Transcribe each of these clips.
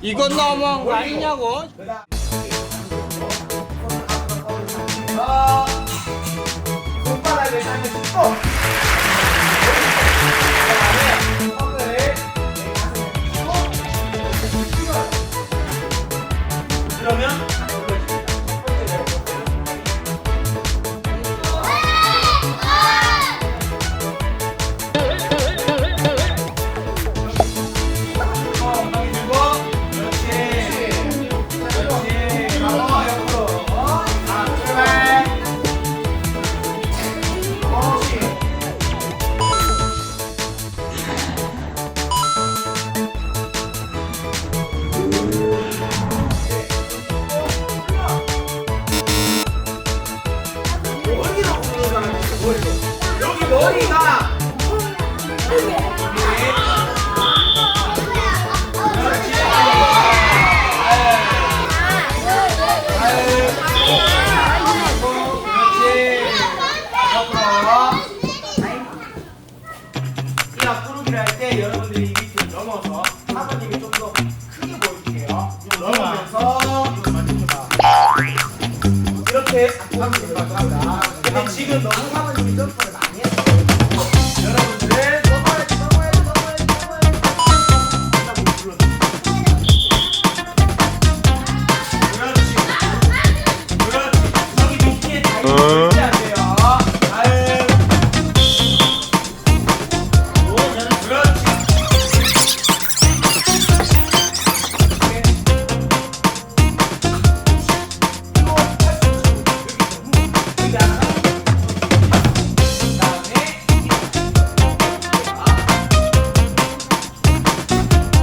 이건 너무한 거 아니냐고? 그러면 머리가 이렇게. 하면 될것 같습니다. 근데 지금 너무 사모님이 점프를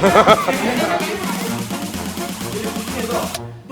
하하하하